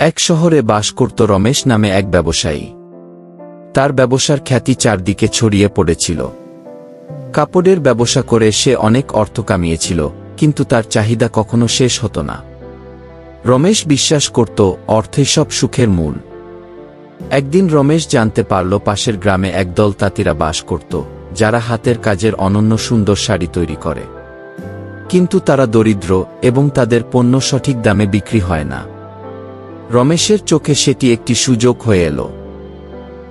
এক শহরে বাস করত রমেশ নামে এক ব্যবসায়ী। তার ব্যবসার খ্যাতি চারদিকে ছড়িয়ে পড়েছিল। কাপড়ের ব্যবসা করে সে অনেক অর্থ কামিয়েছিল, কিন্তু তার চাহিদা কখনো শেষ হতো না। রমেশ বিশ্বাস করত, অর্থে সব সুখের মূল। একদিন রমেশ জানতে পারল পাশের গ্রামে একদল তাঁতিরা বাস করত, যারা হাতের কাজের অনন্য সুন্দর শাড়ি তৈরি করে। কিন্তু তারা দরিদ্র এবং তাদের পণ্য সঠিক দামে বিক্রি হয় না। রমেশের চোখে সেটি একটি সুযোগ হয়ে এলো।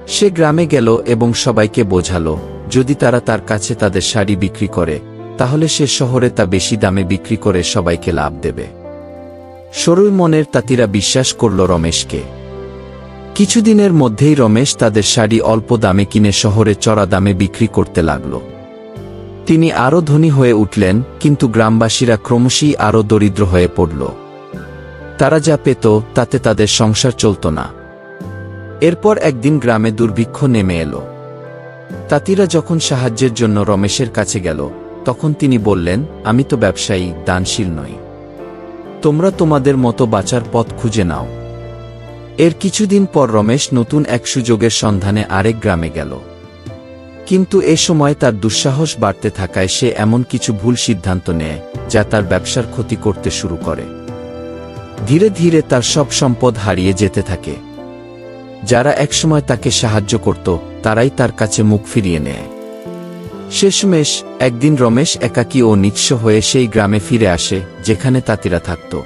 সে গ্রামে গেল এবং সবাইকে বোঝালো, যদি তারা তার কাছে তাদের শাড়ি বিক্রি করে, তাহলে সে শহরে তা বেশি দামে বিক্রি করে সবাইকে লাভ দেবে। সরুই মনের তাঁতিরা বিশ্বাস করল রমেশকে। কিছুদিনের মধ্যেই রমেশ তাদের শাড়ি অল্প দামে কিনে শহরে চড়া দামে বিক্রি করতে লাগল। তিনি আরও ধনী হয়ে উঠলেন, কিন্তু গ্রামবাসীরা ক্রমশই আরও দরিদ্র হয়ে পড়ল। তারা যা পেত, তাতে তাদের সংসার চলত না। এরপর একদিন গ্রামে দুর্ভিক্ষ নেমে এলো। তাঁতিরা যখন সাহায্যের জন্য রমেশের কাছে গেল, তখন তিনি বললেন, আমি তো ব্যবসায়ী, দানশীল নই। তোমরা তোমাদের মতো বাঁচার পথ খুঁজে নাও। এর কিছুদিন পর রমেশ নতুন এক সুযোগের সন্ধানে আরেক গ্রামে গেল। কিন্তু এ সময় তার দুঃসাহস বাড়তে থাকায় সে এমন কিছু ভুল সিদ্ধান্ত নেয়, যা তার ব্যবসার ক্ষতি করতে শুরু করে। ধীরে ধীরে তার সব সম্পদ হারিয়ে যেতে থাকে। যারা একসময় তাকে সাহায্য করত, তারাই তার কাছে মুখ ফিরিয়ে নেয়। শেষমেশ, একদিন রমেশ একাকী ও নিঃস্ব হয়ে সেই গ্রামে ফিরে আসে, যেখানে তাঁতিরা থাকত।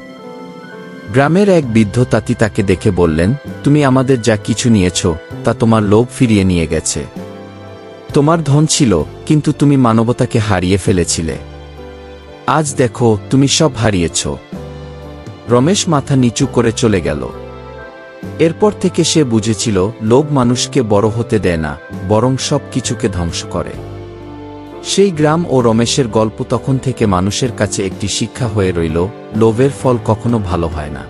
গ্রামের এক বৃদ্ধ তাঁতি তাকে দেখে বললেন, তুমি আমাদের যা কিছু নিয়েছ, তা তোমার লোভ ফিরিয়ে নিয়ে গেছে। তোমার ধন ছিল, কিন্তু তুমি মানবতাকে হারিয়ে ফেলেছিলে। আজ দেখো, তুমি সব হারিয়েছ। রমেশ মাথা নিচু করে চলে গেল। এরপর থেকে সে বুঝেছিল, লোভ মানুষকে বড় হতে দেয় না, বরং সব কিছুকে ধ্বংস করে। সেই গ্রাম ও রমেশের গল্প তখন থেকে মানুষের কাছে একটি শিক্ষা হয়ে রইল, লোভের ফল কখনো ভালো হয় না।